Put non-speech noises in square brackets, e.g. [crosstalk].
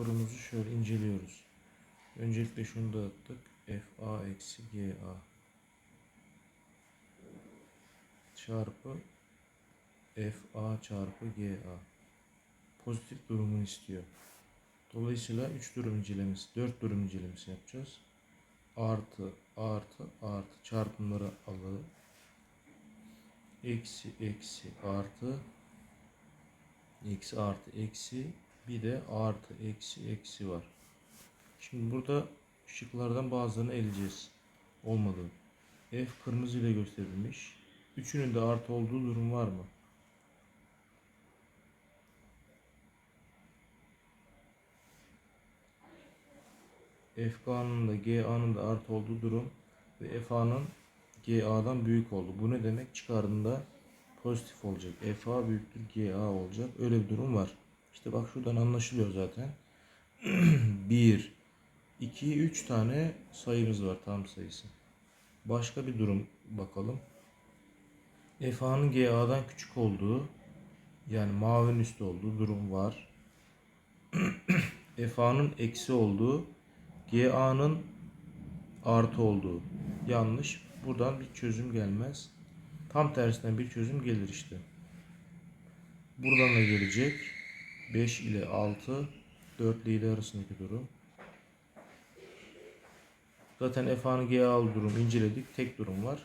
sorumuzu şöyle inceliyoruz. Öncelikle şunu dağıttık. FA eksi GA çarpı FA çarpı GA pozitif durumunu istiyor. Dolayısıyla 3 durum incelemesi, 4 durum incelemesi yapacağız. Artı, artı, artı çarpımları alalım. Eksi, eksi, artı, eksi, artı, eksi, bir de artı, eksi, eksi var. Şimdi burada şıklardan bazılarını eleyeceğiz. Olmadı. F kırmızı ile gösterilmiş. Üçünün de artı olduğu durum var mı? FK'nın da GA'nın da artı olduğu durum ve FA'nın GA'dan büyük oldu. Bu ne demek? Çıkardığında pozitif olacak. FA büyüktür GA olacak. Öyle bir durum var. İşte bak şuradan anlaşılıyor zaten. 1, 2, 3 tane sayımız var tam sayısı. Başka bir durum bakalım. FA'nın GA'dan küçük olduğu yani mavinin üstü olduğu durum var. [clears throat] FA'nın eksi olduğu GA'nın artı olduğu yanlış. Buradan bir çözüm gelmez. Tam tersinden bir çözüm gelir işte. Buradan da gelecek. 5 ile 6 4 ile 7 arasındaki durum. Zaten FA'nın GA durum inceledik. Tek durum var.